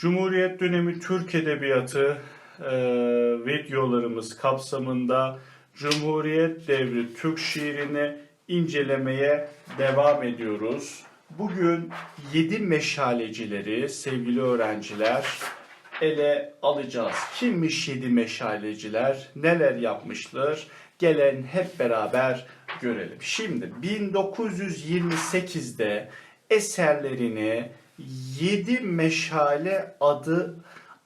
Cumhuriyet dönemi Türk Edebiyatı e, videolarımız kapsamında Cumhuriyet devri Türk şiirini incelemeye devam ediyoruz. Bugün 7 meşalecileri sevgili öğrenciler ele alacağız. Kimmiş 7 meşaleciler? Neler yapmışlar? Gelin hep beraber görelim. Şimdi 1928'de eserlerini 7 Meşale adı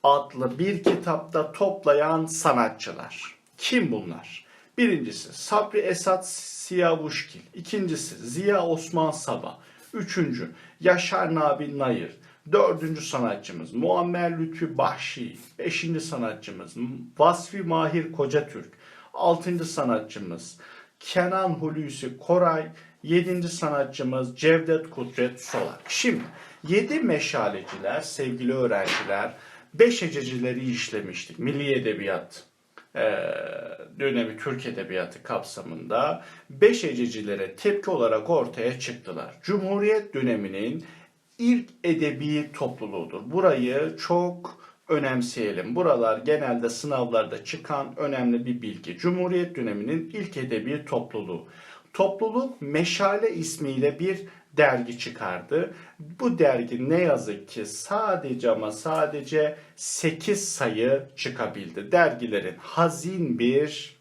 adlı bir kitapta toplayan sanatçılar. Kim bunlar? Birincisi Sabri Esat Siyavuşgil. İkincisi Ziya Osman Sabah. Üçüncü Yaşar Nabi Nayır. Dördüncü sanatçımız Muammer Lütfü Bahşi. Beşinci sanatçımız Vasfi Mahir Kocatürk. Altıncı sanatçımız Kenan Hulusi Koray. Yedinci sanatçımız Cevdet Kudret Solak. Şimdi yedi meşaleciler sevgili öğrenciler beş hececileri işlemiştik. Milli Edebiyat e, dönemi Türk Edebiyatı kapsamında beş hececilere tepki olarak ortaya çıktılar. Cumhuriyet döneminin ilk edebi topluluğudur. Burayı çok önemseyelim. Buralar genelde sınavlarda çıkan önemli bir bilgi. Cumhuriyet döneminin ilk edebi topluluğu. Topluluk Meşale ismiyle bir dergi çıkardı. Bu dergi ne yazık ki sadece ama sadece 8 sayı çıkabildi. Dergilerin hazin bir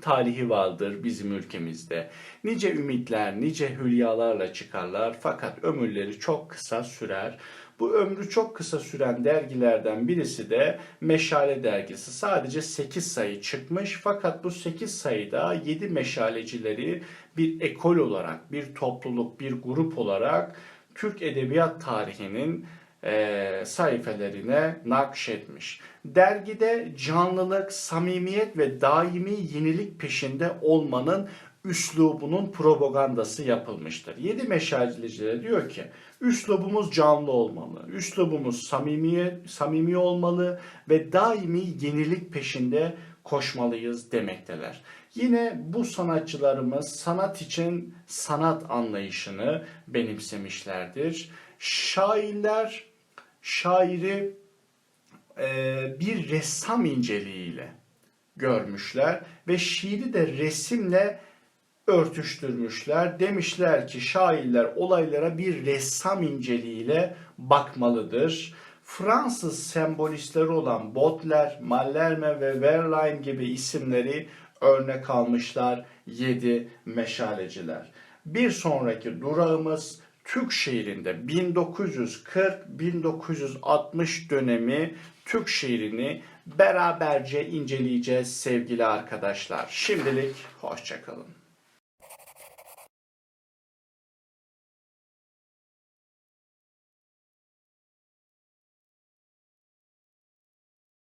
tarihi vardır bizim ülkemizde. Nice ümitler, nice hülyalarla çıkarlar fakat ömürleri çok kısa sürer. Bu ömrü çok kısa süren dergilerden birisi de Meşale dergisi. Sadece 8 sayı çıkmış fakat bu 8 sayıda 7 meşalecileri bir ekol olarak, bir topluluk, bir grup olarak Türk edebiyat tarihinin e, sayfelerine nakşetmiş. Dergide canlılık, samimiyet ve daimi yenilik peşinde olmanın üslubunun propagandası yapılmıştır. Yedi meşaleciler diyor ki üslubumuz canlı olmalı, üslubumuz samimiyet, samimi olmalı ve daimi yenilik peşinde koşmalıyız demekteler. Yine bu sanatçılarımız sanat için sanat anlayışını benimsemişlerdir. Şairler şairi e, bir ressam inceliğiyle görmüşler ve şiiri de resimle örtüştürmüşler. Demişler ki şairler olaylara bir ressam inceliğiyle bakmalıdır. Fransız sembolistleri olan Baudelaire, Mallarmé ve Verlaine gibi isimleri örnek almışlar yedi meşaleciler. Bir sonraki durağımız Türk şiirinde 1940-1960 dönemi Türk şiirini beraberce inceleyeceğiz sevgili arkadaşlar. Şimdilik hoşçakalın.